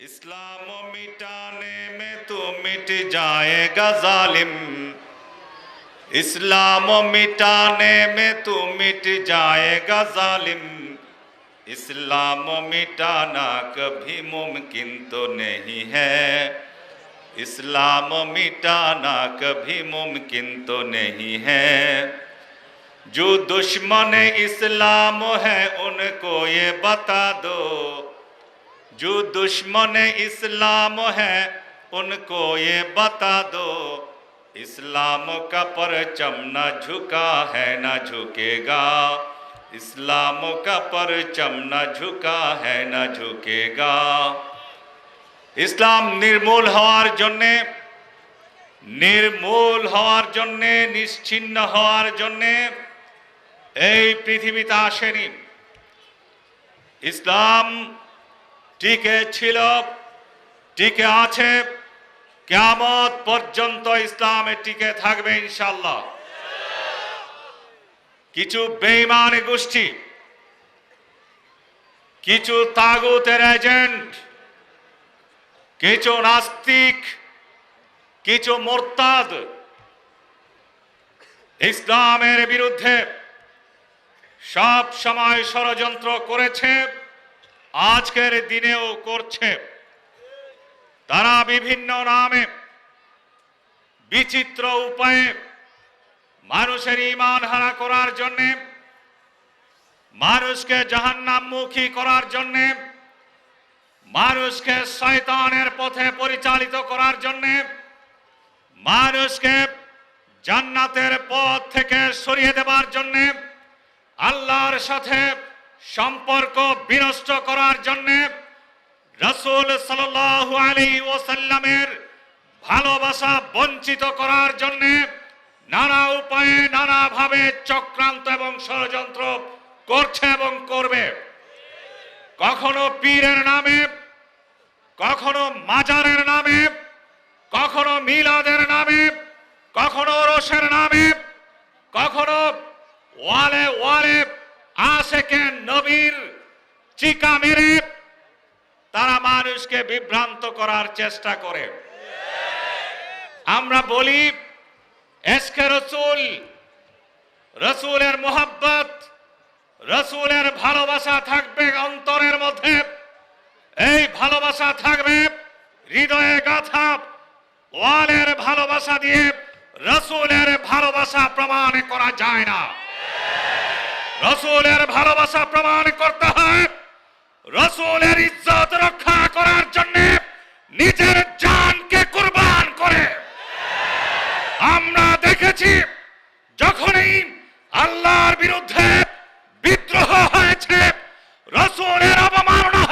इस्लाम मिटाने में तो मिट जाएगा जालिम। इस्लाम मिटाने में तो मिट जाएगा जालिम। इस्लाम मिटाना कभी मुमकिन तो नहीं है। इस्लाम मिटाना कभी मुमकिन तो नहीं है। जो दुश्मन इस्लाम है, उनको ये बता दो। जो दुश्मन इस्लाम है उनको ये बता दो इस्लाम का परचम न झुका है न झुकेगा इस्लाम का परचम न झुका है न झुकेगा ইসলাম নির্মূল হওয়ার জন্যে নির্মূল হওয়ার জন্যে নিশ্চিন্ন হওয়ার জন্যে এই পৃথিবীতে আসেনি ইসলাম টিকে ছিল, টিকে আছে কেমত পর্যন্ত ইসলামে টিকে থাকবে ইনশাল্লাহ কিছু বেইমান গোষ্ঠী, কিছু তাগুতের এজেন্ট, কিছু নাস্তিক, কিছু মোরতাদ, ইসলামের বিরুদ্ধে সব সময় ষড়যন্ত্র করেছে। আজকের দিনেও করছে। তারা বিভিন্ন নামে বিচিত্র উপায়ে মানুষের ইমান হারা করার জন্যে, মানুষকে জাহান্নামমুখী করার জন্যে, মানুষকে শয়তানের পথে পরিচালিত করার জন্যে, মানুষকে জান্নাতের পথ থেকে সরিয়ে দেবার জন্যে আল্লাহর সাথে সম্পর্ক বিনষ্ট করার জন্যে রসুল সাল্লাল্লাহু আলাইহি ওয়াসাল্লামের ভালোবাসা বঞ্চিত করার জন্যে নানা উপায়ে নানাভাবে চক্রান্ত এবং ষড়যন্ত্র করছে এবং করবে। কখনো পীরের নামে, কখনো মাজারের নামে, কখনো মিলাদের নামে, কখনো রোষের নামে, কখনো ওয়ালে ওয়ালে চিকা মেরে তারা মানুষকে বিভ্রান্ত করার চেষ্টা করে। আমরা বলি, এসকে রসুল, রসুলের মোহাব্বত, রসুলের ভালোবাসা থাকবে অন্তরের মধ্যে। এই ভালোবাসা থাকবে হৃদয়ে গাথা, ওয়ালের ভালোবাসা দিয়ে রসুলের ভালোবাসা প্রমাণ করা যায় না। রসুলের ভালোবাসা প্রমাণ করতে হয় রসুলের ইজ্জত রক্ষা করার জন্য নিজের জানকে কুরবান করে। আমরা দেখেছি যখনই আল্লাহর বিরুদ্ধে বিদ্রোহ হয়েছে, রসুলের অবমাননা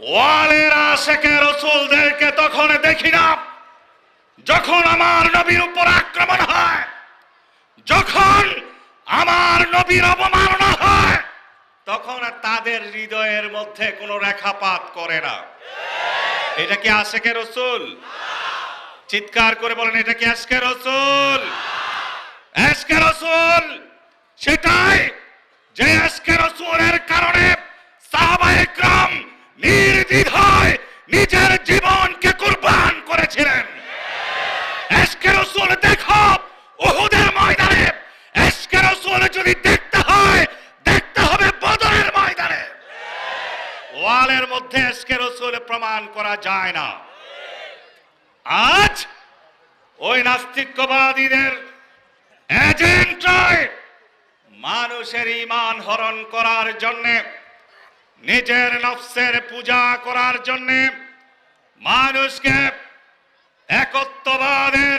ওয়ালেরা শেখে রসুলদেরকে তখন দেখি না যখন আমার নবীর উপর আক্রমণ হয়, যখন আমার নবীর অবমাননা হয়, তখন তাদের হৃদয়ের মধ্যে কোনো রেখাপাত করে না। এটা কি আশেখে রসুল? চিৎকার করে বলেন, এটা কি আজকে রসুল? আজকে রসুল, সেটাই যে আজকে রসুলের কারণে সাহাবা ইকরাম নির্দ্বিধায় নিজের জীবনকে কুরবান করেছিলেন। আজকে রসুল দেখো, উহুদের ময়দানে। আজকে রসুল যদি দেখতে হয়, দেখতে হবে বদরের ময়দানে। ওয়ালের মধ্যে রসুল প্রমাণ করা যায় না। আজ ওই নাস্তিক্যবাদীদের এজেন্টরাই মানুষের ইমান হরণ করার জন্যে নিজের নফসের পূজা করার জন্যে মানুষকে একত্ববাদের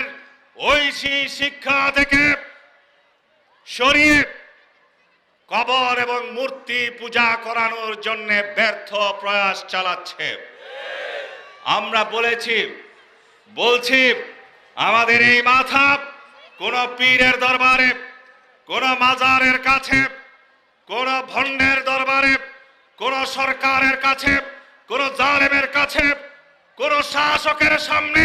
ঐশী শিক্ষা থেকে সরিয়ে কবর এবং মূর্তি পূজা করানোর জন্য ব্যর্থ প্রয়াস চালাচ্ছে। আমরা বলেছি, বলছি, আমাদের এই মাথা কোন পীরের দরবারে, কোন মাজারের কাছে, কোন ভণ্ডের দরবারে কোন সরকারের কাছে, কোন জালেমের কাছে, কোন শাসকের সামনে,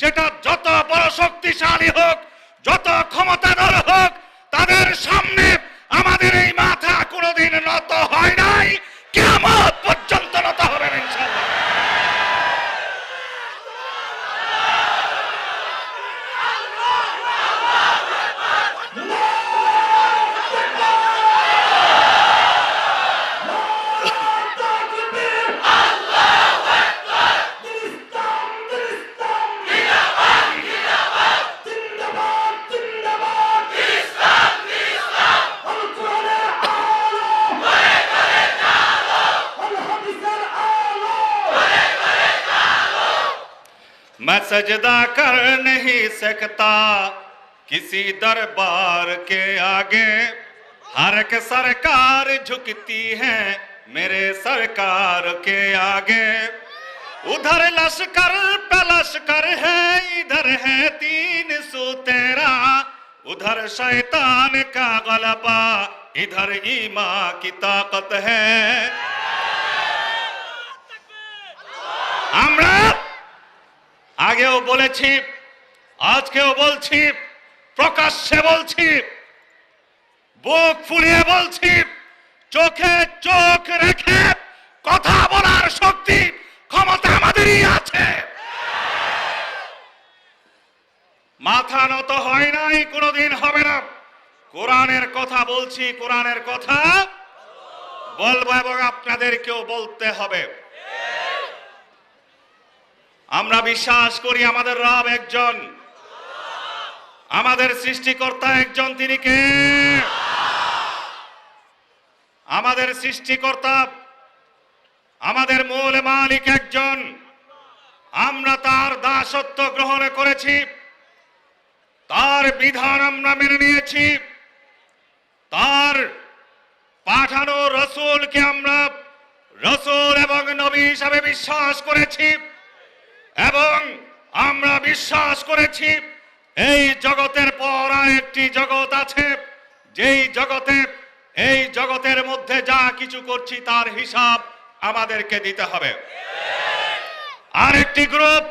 সেটা যত বড় শক্তিশালী হোক, যত ক্ষমতা ক্ষমতাধর सकता किसी दरबार के आगे हर एक सरकार झुकती है मेरे सरकार के आगे उधर लश्कर पे लश्कर है इधर है तीन सौ तेरा उधर शैतान का गलबा इधर ईमा की ताकत है আমরা আগেও বলেছি আজকেও বলছি, প্রকাশ্যে বলছি, বুক ফুলিয়ে বলছি, চোখে চোখ রেখে কথা বলার শক্তি ক্ষমতা আমাদেরই আছে। মাথা নত হয় নাই, কোনোদিন হবে না। কোরআনের কথা বলছি, কোরআনের কথা বলব এবং আপনাদেরকেও বলতে হবে। আমরা বিশ্বাস করি আমাদের রব একজন। আমাদের সৃষ্টিকর্তা একজন তিনি কে? আমাদের সৃষ্টিকর্তা, আমাদের মূল মালিক একজন। আমরা তার দাসত্ব গ্রহণ করেছি, তার বিধান আমরা মেনে নিয়েছি, তার পাঠানো রসুলকে আমরা রসুল এবং নবী হিসাবে বিশ্বাস করেছি এবং আমরা বিশ্বাস করেছি। এই জগতের পর আর একটি জগৎ আছে। যেই জগতে, এই জগতের মধ্যে যা কিছু করছি তার হিসাব আমাদেরকে দিতে হবে। আরেকটি গ্রুপ,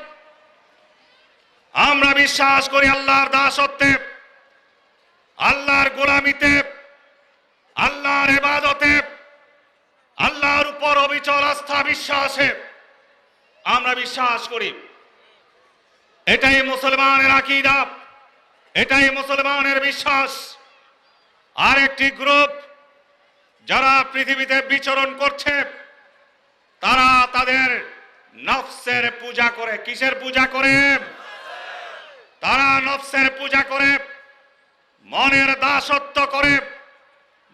আমরা বিশ্বাস করি আল্লাহর দাসত্বে, আল্লাহর গোলামিতে, আল্লাহর এবাদতে, আল্লাহর উপর অবিচল আস্থা বিশ্বাসে আমরা বিশ্বাস করি। এটাই মুসলমানের আকিদা, এটাই মুসলমানের বিশ্বাস। আর একটি গ্রুপ যারা পৃথিবীতে বিচরণ করছে, তারা তাদের নফসের পূজা করে। কিসের পূজা করে? তারা নফসের পূজা করে, মনের দাসত্ব করে।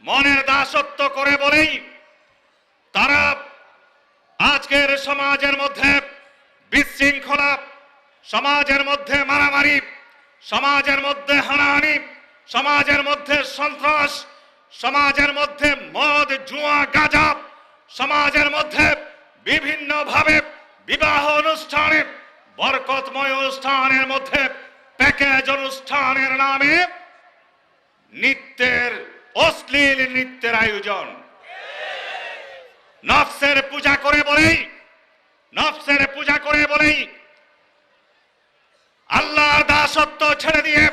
মনের দাসত্ব করে বলেই তারা আজকের সমাজের মধ্যে বিশৃঙ্খলা সমাজের মধ্যে মারামারি, সমাজের মধ্যে হানাহানি, সমাজের মধ্যে সন্ত্রাস, সমাজের মধ্যে মদ, জুয়া, গাঁজা, সমাজের মধ্যে বিভিন্নভাবে বিবাহ অনুষ্ঠানে, বরকতময় অনুষ্ঠানের মধ্যে প্যাকেজ অনুষ্ঠানের নামে নৃত্যের, অশ্লীল নৃত্যের আয়োজন। নফসের পূজা করে বলেই, নফসের পূজা করে বলেই আল্লাহর দাসত্ব ছেড়ে দিয়ে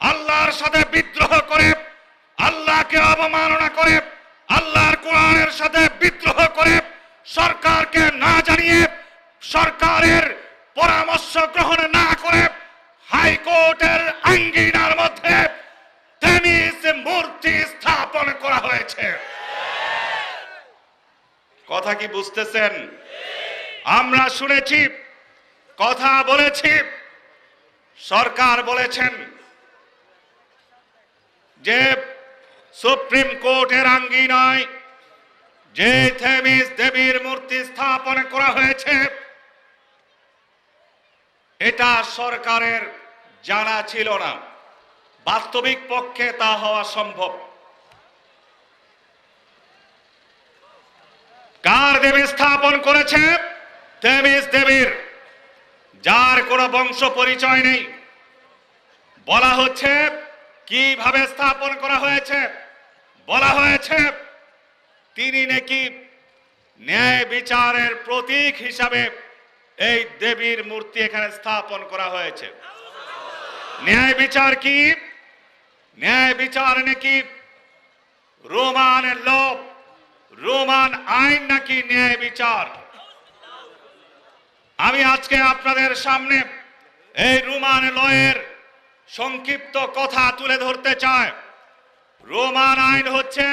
আল্লাহর সাথে বিদ্রোহ করে আল্লাহকে অবমাননা করে আল্লাহর কোরআনের সাথে বিদ্রোহ করে সরকারকে না জানিয়ে সরকারের পরামর্শ গ্রহণ না করে হাইকোর্টের আঙ্গিনার মধ্যে টেনিস মূর্তি স্থাপন করা হয়েছে। কথা কি বুঝতেছেন? আমরা শুনেছি, কথা বলেছি সরকার বলেছেন যে সুপ্রিম কোর্টের আঙ্গিনায় যে থেমিস দেবীর মূর্তি স্থাপন করা হয়েছে, এটা সরকারের জানা ছিল না। বাস্তবিক পক্ষে তা হওয়া সম্ভব। কার দেবী স্থাপন করেছে? থেমিস দেবীর। যার কোনো বংশ পরিচয় নেই। বলা হচ্ছে, কীভাবে স্থাপন করা হয়েছে? বলা হয়েছে, তিনি নাকি ন্যায় বিচারের প্রতীক হিসাবে এই দেবীর মূর্তি এখানে স্থাপন করা হয়েছে। ন্যায় বিচার কি? ন্যায় বিচার নাকি রোমানের লোভ? রোমান আইন নাকি ন্যায় বিচার? আমি আজকে আপনাদের সামনে এই রোমান লয়ের সংক্ষিপ্ত কথা তুলে ধরতে চাই। রোমান আইন হচ্ছে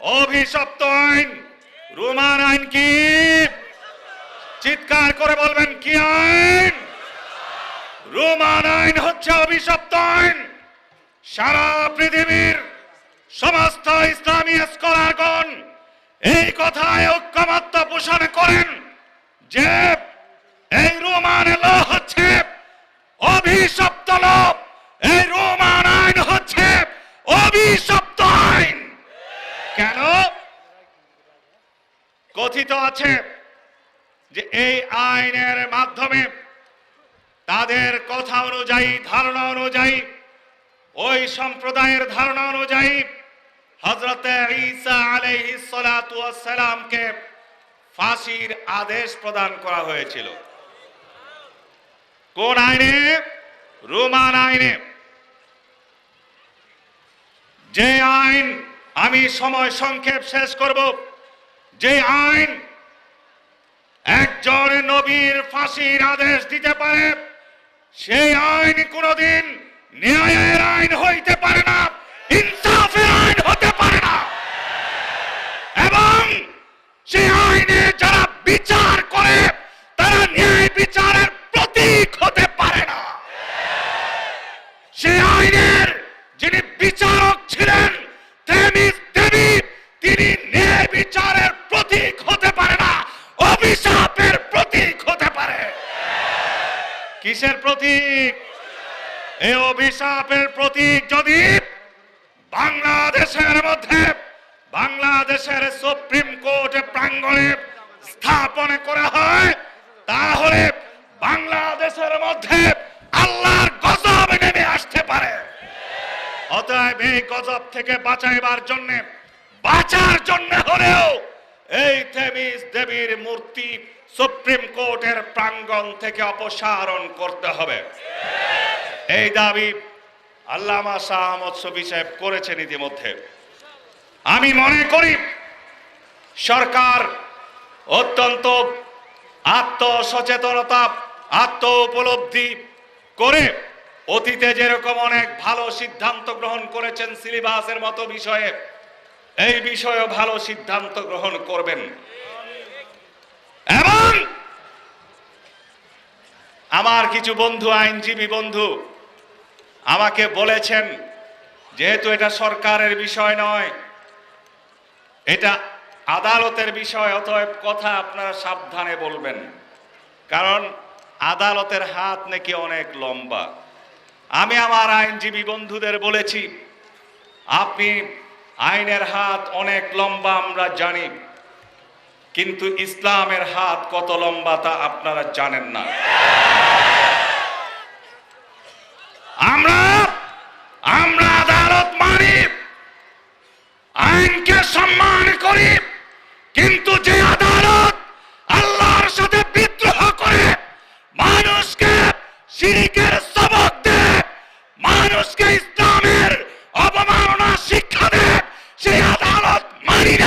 অভিশপ্ত আইন। রোমান আইন কি? চিৎকার করে বলবেন, কি আইন? রোমান আইন হচ্ছে অভিশপ্ত আইন। সারা পৃথিবীর সমস্ত ইসলামী স্কলারগণ এই কথায় ঐক্যমত্য পোষণ করেন যে রোমান হচ্ছে, অভিশপ্ত লোভ এই রোমান আইন হচ্ছে অভিশপ্ত আইন। কেন? কথিত আছে যে এই আইনের মাধ্যমে তাদের কথা অনুযায়ী, ধারণা অনুযায়ী, ওই সম্প্রদায়ের ধারণা অনুযায়ী হজরত ঈসা আলাইহিস সালাতু ওয়াস সালামকে ফাঁসির আদেশ প্রদান করা হয়েছিল। কোন আইনে? রোমান আইনে। যে আইন আমি সময় সংক্ষেপ শেষ করব, যে আইন একজন নবীর ফাঁসির আদেশ দিতে পারে, সেই আইন কোনোদিন ন্যায়ের আইন হইতে পারে না। এই অভিশাপের প্রতীক যদি বাংলাদেশের মধ্যে, বাংলাদেশের সুপ্রিম কোর্ট প্রাঙ্গণে স্থাপন করা হয়, তাহলে বাংলাদেশের মধ্যে আল্লাহর গজব নেমে আসতে পারে। অতএব এই গজব থেকে বাঁচাইবার জন্য, বাঁচার জন্য হলেও এই থেমিস দেবীর মূর্তি সুপ্রিম কোর্টের প্রাঙ্গণ থেকে অপসারণ করতে হবে। এই দাবি আল্লামা শাহ আহমদ শফি সাহেব করেছেন ইতিমধ্যে। আমি মনে করি সরকার অত্যন্ত আত্মসচেতনতা আত্ম উপলব্ধি করে অতীতে যেরকম অনেক ভালো সিদ্ধান্ত গ্রহণ করেছেন সিলেবাসের মতো বিষয়ে, এই বিষয়েও ভালো সিদ্ধান্ত গ্রহণ করবেন। এবং আমার কিছু বন্ধু, আইনজীবী বন্ধু আমাকে বলেছেন, যেহেতু এটা সরকারের বিষয় নয়, এটা আদালতের বিষয়, অতএব কথা আপনারা সাবধানে বলবেন। কারণ আদালতের হাত নাকি অনেক লম্বা। আমি আমার আইনজীবী বন্ধুদের বলেছি, আপনি আইনের হাত অনেক লম্বা, আমরা জানি, কিন্তু ইসলামের হাত কত লম্বা তা আপনারা জানেন না। আমরা কিন্তু যে আদালত আল্লাহর সাথে বিদ্রোহ করে, মানুষকে শিরিকের সবক মানুষকে ইসলামের অবমাননা শিক্ষা দেয়, সেই আদালত মানি না।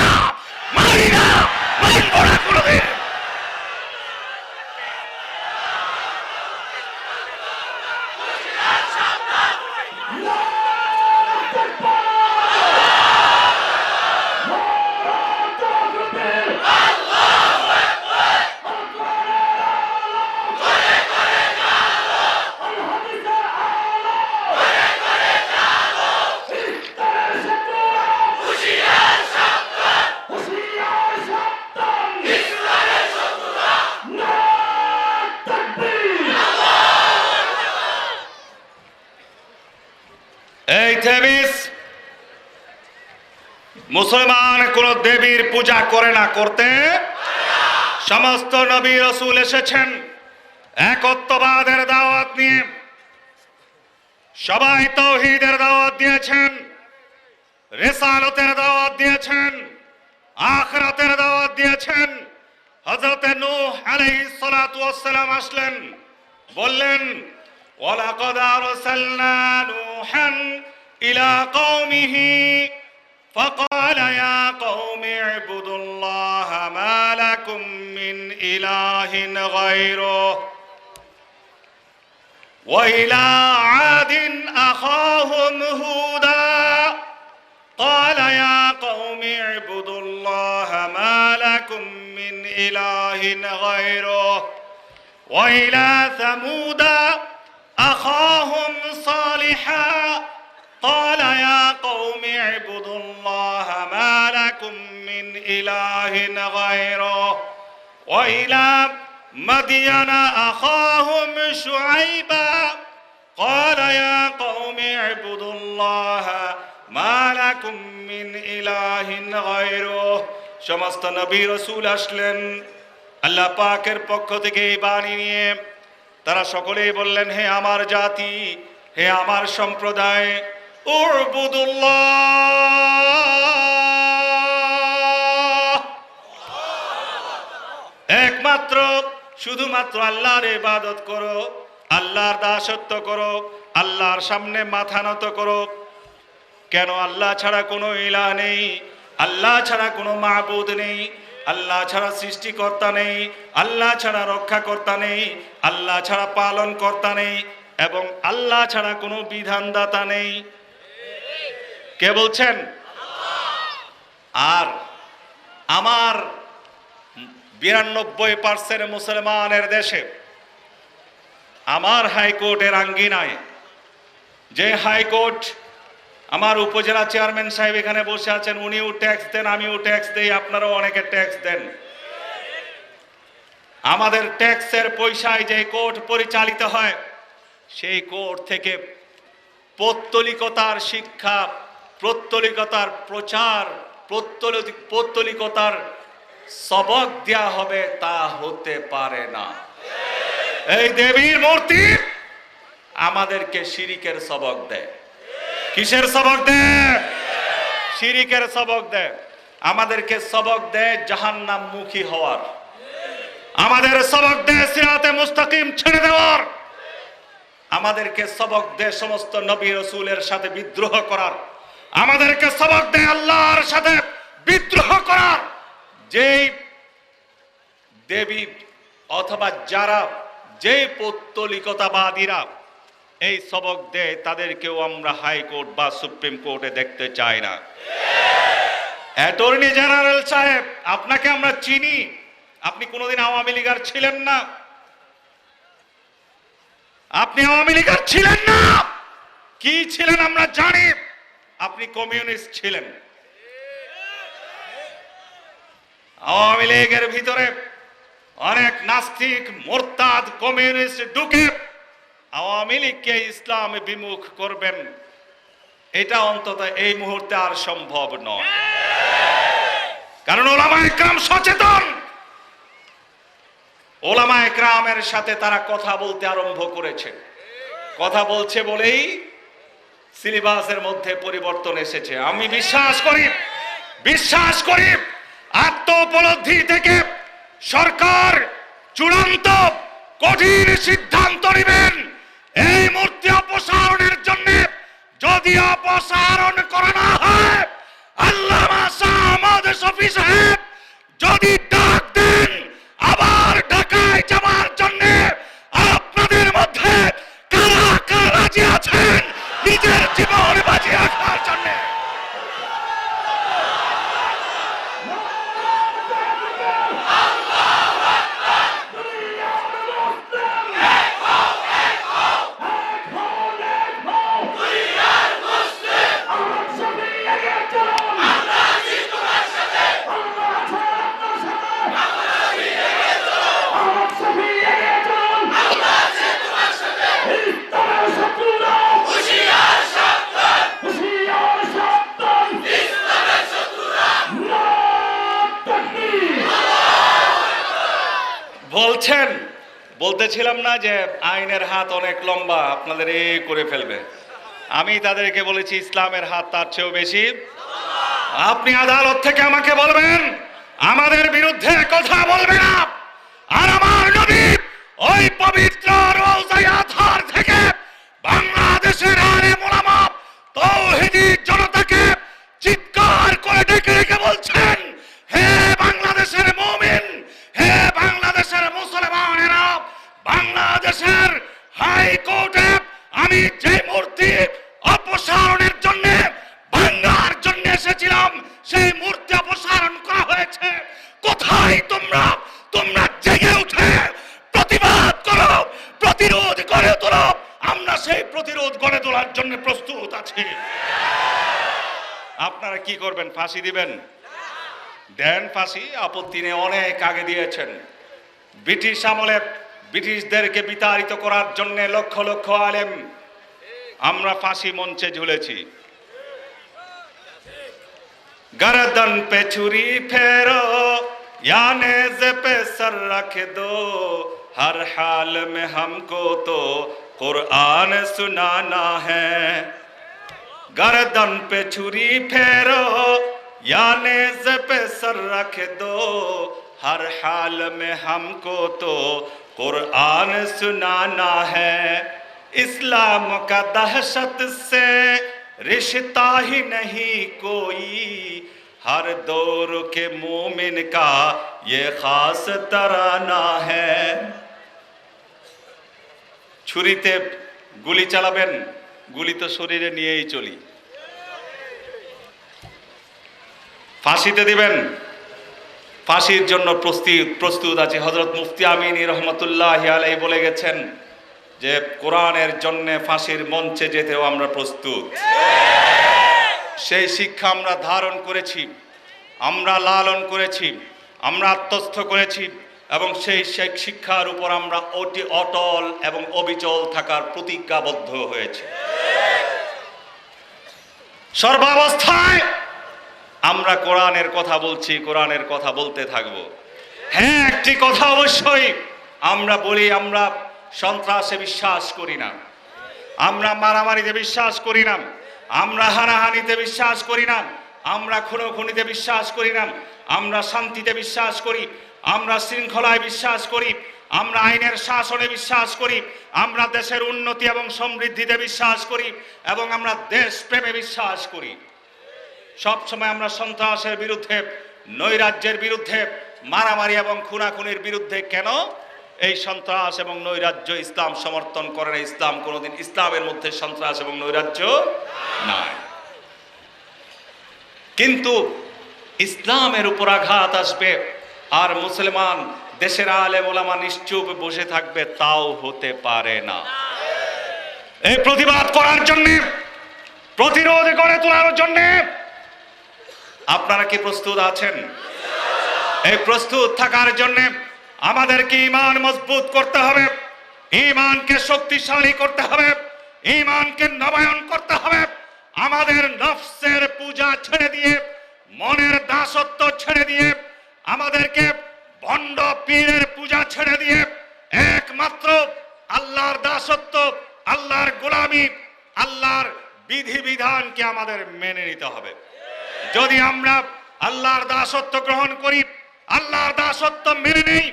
মুসলমান কোন দেবীর পূজা করে না, করতে সমস্ত নবী রসুল এসেছেন। একত্ববাদের দাওয়াত নিয়ে, সবাই তৌহিদের দাওয়াত দিয়েছেন, রেসালতের দাওয়াত দিয়েছেন, আখরাতের দাওয়াত দিয়েছেন। হজরতে নূহ আলাইহিস সালাতু আসলেন, বললেন, ওয়ালাকাদ আরসালনা নূহান ইলা কওমিহি ফাক يا قوم اعبدوا الله ما لكم من إله غيره. وإلى عاد أخاهم هودا. قال يا قوم اعبدوا الله ما لكم من إله غيره. وإلى ثمود أخاهم صالحا. قال يا قوم اعبدوا الله ما لكم من إله غيره وإلى مدين أخاهم شعيبا قال يا قوم اعبدوا الله ما لكم من إله غيره সমস্ত নবী রসুল আসলেন আল্লাহ পাকের পক্ষ থেকে এই বাণী নিয়ে তারা সকলেই বললেন হে আমার জাতি হে আমার সম্প্রদায় একমাত্র, শুধুমাত্র আল্লাহর ইবাদত করো, আল্লাহর দাসত্ব করো, আল্লাহর সামনে মাথা নত করো। কেন আল্লাহ ছাড়া কোনো ইলা নেই? আল্লাহ ছাড়া কোনো মাহবুদ নেই। আল্লাহ ছাড়া সৃষ্টিকর্তা নেই। আল্লাহ ছাড়া রক্ষাকর্তা নেই। আল্লাহ ছাড়া পালন কর্তা নেই। এবং আল্লাহ ছাড়া কোনো বিধানদাতা নেই। কে বলছেন? আর আমার বিরানব্বই পার্সেন্ট মুসলমানের দেশে আমার হাইকোর্টের আঙ্গিনায় যে হাইকোর্ট আমার উপজেলা চেয়ারম্যান সাহেব এখানে বসে আছেন, উনিও ট্যাক্স দেন, আমিও ট্যাক্স দেই, আপনারাও অনেকে ট্যাক্স দেন। আমাদের ট্যাক্সের পয়সায় যে কোর্ট পরিচালিত হয়, সেই কোর্ট থেকে পৌত্তলিকতার শিক্ষা পৌত্তলিকতার প্রচার পৌত্তলিকতার সবক দেয়া হবে, তা হতে পারে না। এই দেবীর মূর্তি আমাদেরকে শিরিকের সবক দেয়। কিসের সবক দেয়? শিরিকের সবক দেয়। আমাদেরকে সবক দেয় জাহান্নাম মুখী হওয়ার। আমাদের সবক দেয় সিরাতে মুস্তাকিম ছেড়ে দেওয়ার। আমাদেরকে সবক দেয় সমস্ত নবী রসুলের সাথে বিদ্রোহ করার। আমাদেরকে সবক দেয় আল্লাহর সাথে বিদ্রোহ করার। যেই দেবী অথবা যারা যে পৌত্তলিকতাবাদীরা এই সবক দেয়, তাদেরকেও আমরা হাইকোর্ট বা সুপ্রিম কোর্টে দেখতে চাই না। অ্যাটর্নি জেনারেল সাহেব, আপনাকে আমরা চিনি। আপনি কোনোদিন আওয়ামী লীগার ছিলেন না। আপনি আওয়ামী লীগার ছিলেন না। কি ছিলেন আমরা জানি। আপনি কমিউনিস্ট ছিলেন। আওয়ামী লীগের ভিতরে অনেক নাস্তিক, মোরতাদ, কমিউনিস্ট ঢুকে আওয়ামী লীগকে ইসলাম বিমুখ করবেন। এটা অন্তত এই মুহূর্তে আর সম্ভব নয়। কারণ ওলামা একরাম সচেতন। ওলামা একরামের সাথে তারা কথা বলতে আরম্ভ করেছে। কথা বলছে বলেই সিলেবাসের মধ্যে পরিবর্তন এসেছে। আমি বিশ্বাস করি বিশ্বাস করি আত্ম উপলব্ধি থেকে সরকার চূড়ান্ত কঠিন সিদ্ধান্ত নেবেন। এই মূর্তি অপসারণের জন্য যদি অপসারণ করা না হয় আহমদ সাহেব যদি বলতেছিলাম না যে আইনের হাত অনেক লম্বা, আপনাদের এ করে ফেলবে। আমি তাদেরকে বলেছি, ইসলামের হাত তার চেয়েও বেশি। আপনি আদালত থেকে আমাকে বলবেন, আমাদের বিরুদ্ধে কথা বলবে না। আর আমার ওই পবিত্র রোজাই আধার থেকে বাংলাদেশের আরে মোলামা তৌহিদি জনতাকে চিৎকার করে ডেকে ডেকে বলছেন হে বাংলাদেশের মুমিন হে বাংলাদেশের মুসলমানেরা বাংলাদেশের হাইকোর্টে আমি যে মূর্তি অপসারণের জন্য, ভাঙ্গার জন্য এসেছিলাম, সেই মূর্তি অপসারণ করা হয়েছে। কোথায় তোমরা? তোমরা জেগে উঠে প্রতিবাদ করো, প্রতিরোধ করে তোলো। আমরা সেই প্রতিরোধ গড়ে তোলার জন্য প্রস্তুত আছি। আপনারা কি করবেন? ফাঁসি দিবেন? দেন ফাঁসি, আপত্তি অনেক আগে দিয়েছেন। ব্রিটিশ আমলে ব্রিটিশদেরকে বিতাড়িত করার জন্য লক্ষ লক্ষ আলেম আমরা ফাঁসি মঞ্চে ঝুলেছি गर्दन पे छुरी फेरो या नेज पे सर रख दो हर हाल में हमको तो कुरान सुनाना है गर्दन पे छुरी फेरो या नेज पे सर रख दो हर हाल में हमको तो कुरान सुनाना है इस्लाम का दहशत से रिश्ता ही नहीं कोई हर दौर के मोमिन का ये खास तराना है ছুরিতে গুলি চালাবেন গুলি তো শরীরে নিয়েই চলি ফাঁসিতে দিবেন ফাঁসির জন্য প্রস্তুত প্রস্তুত আছে। হজরত মুফতি আমিনী রহমতুল্লাহ আলাই বলে গেছেন যে, কোরআনের জন্য ফাঁসির মঞ্চে যেতেও আমরা প্রস্তুত। সেই শিক্ষা আমরা ধারণ করেছি, আমরা লালন করেছি, আমরা আত্মস্থ করেছি এবং সেই সেই শিক্ষার উপর আমরা অতি অটল এবং অবিচল থাকার প্রতিজ্ঞাবদ্ধ হয়েছি। সর্বাবস্থায় আমরা কোরআনের কথা বলছি, কোরআনের কথা বলতে থাকব। হ্যাঁ একটি কথা অবশ্যই। আমরা বলি, আমরা সন্ত্রাসে বিশ্বাস করি না। আমরা মারামারিতে বিশ্বাস করি না। আমরা হানাহানিতে বিশ্বাস করি না। আমরা খুনোখুনিতে বিশ্বাস করি না। আমরা শান্তিতে বিশ্বাস করি। আমরা শৃঙ্খলায় বিশ্বাস করি। আমরা আইনের শাসনে বিশ্বাস করি। আমরা দেশের উন্নতি এবং সমৃদ্ধিতে বিশ্বাস করি। এবং আমরা দেশ প্রেমে বিশ্বাস করি। সব সময় আমরা সন্ত্রাসের বিরুদ্ধে, নৈরাজ্যের বিরুদ্ধে, মারামারি এবং খুনাখুনির বিরুদ্ধে কেন এই সন্ত্রাস এবং নৈরাজ্য ইসলাম সমর্থন করে না? ইসলাম কোনোদিন ইসলামের মধ্যে সন্ত্রাস এবং নৈরাজ্য নাই। কিন্তু ইসলামের উপর আঘাত আসবে আর মুসলমান দেশের আলেম ওলামা নিশ্চুপ বসে থাকবে, তাও হতে পারে না। এই প্রতিবাদ করার জন্য, প্রতিরোধ করে তোলার জন্যে আপনারা কি প্রস্তুত আছেন? এই প্রস্তুত থাকার জন্য আমাদেরকে ইমান মজবুত করতে হবে ইমানকে শক্তিশালী করতে হবে ইমানকে নবায়ন করতে হবে। আমাদের নফসের পূজা ছেড়ে দিয়ে, মনের দাসত্ব ছেড়ে দিয়ে, আমাদেরকে ভণ্ড পীরের পূজা ছেড়ে দিয়ে, একমাত্র আল্লাহর দাসত্ব, আল্লাহর গোলামি, আল্লাহর বিধিবিধানকে আমাদের মেনে নিতে হবে। যদি আমরা আল্লাহর দাসত্ব গ্রহণ করি, আল্লাহর দাসত্ব মেনে নেই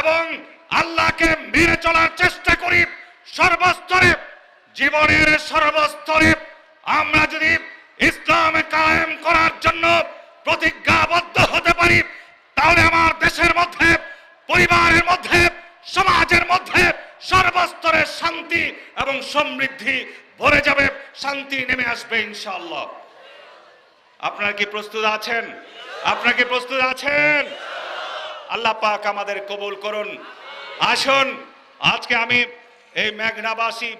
এবং আল্লাহকে মেনে চলার চেষ্টা করি, সর্বস্তরে, জীবনের সর্বস্তরে আমরা যদি ইসলাম কায়েম করার জন্য প্রতিজ্ঞাবদ্ধ হতে পারি, তাহলে আমার দেশের মধ্যে, পরিবারের মধ্যে, সমাজের মধ্যে সর্বস্তরে শান্তি এবং সমৃদ্ধি ভরে যাবে, শান্তি নেমে আসবে ইনশাআল্লাহ। আপনারা কি প্রস্তুত আছেন? আপনারা কি প্রস্তুত আছেন? আল্লাহ পাক আমাদের কবুল করুন। আসুন, আজকে আমি এই মেঘনাবাসী,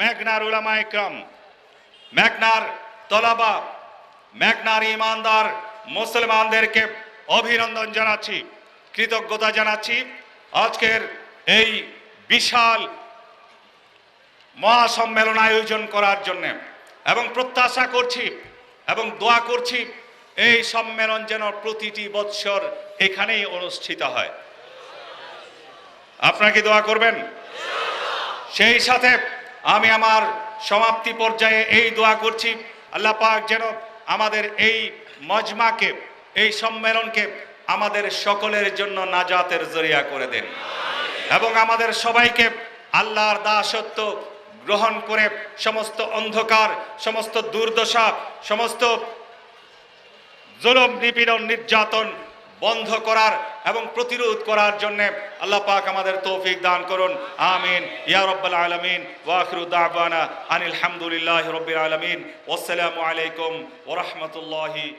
মেঘনার উলামা ইকরাম মেঘনার তলাবা, মেঘনার ইমানদার মুসলমানদেরকে অভিনন্দন জানাচ্ছি, কৃতজ্ঞতা জানাচ্ছি। আজকের এই বিশাল মহাসম্মেলন আয়োজন করার জন্য এবং প্রত্যাশা করছি এবং দোয়া করছি, এই সম্মেলন যেন প্রতিটি বৎসর এখানেই অনুষ্ঠিত হয়। আপনারা কি দোয়া করবেন? সেই সাথে আমি আমার সমাপ্তি পর্যায়ে এই দোয়া করছি, আল্লাহ পাক যেন আমাদের এই মজমাকে, এই সম্মেলনকে আমাদের সকলের জন্য নাজাতের জরিয়া করে দেন। এবং আমাদের সবাইকে আল্লাহর দাসত্ব গ্রহণ করে সমস্ত অন্ধকার, সমস্ত দুর্দশা, সমস্ত জুলুম, নিপীড়ন, নির্যাতন বন্ধ করার এবং প্রতিরোধ করার জন্য আল্লাহ পাক আমাদের তৌফিক দান করুন। আমিন। ইয়া রাব্বাল আলামিন। ওয়া আখিরু দাওয়ানা আনিল হামদুলিল্লাহি রাব্বিল আলাইকুম ওয়া রাহমাতুল্লাহি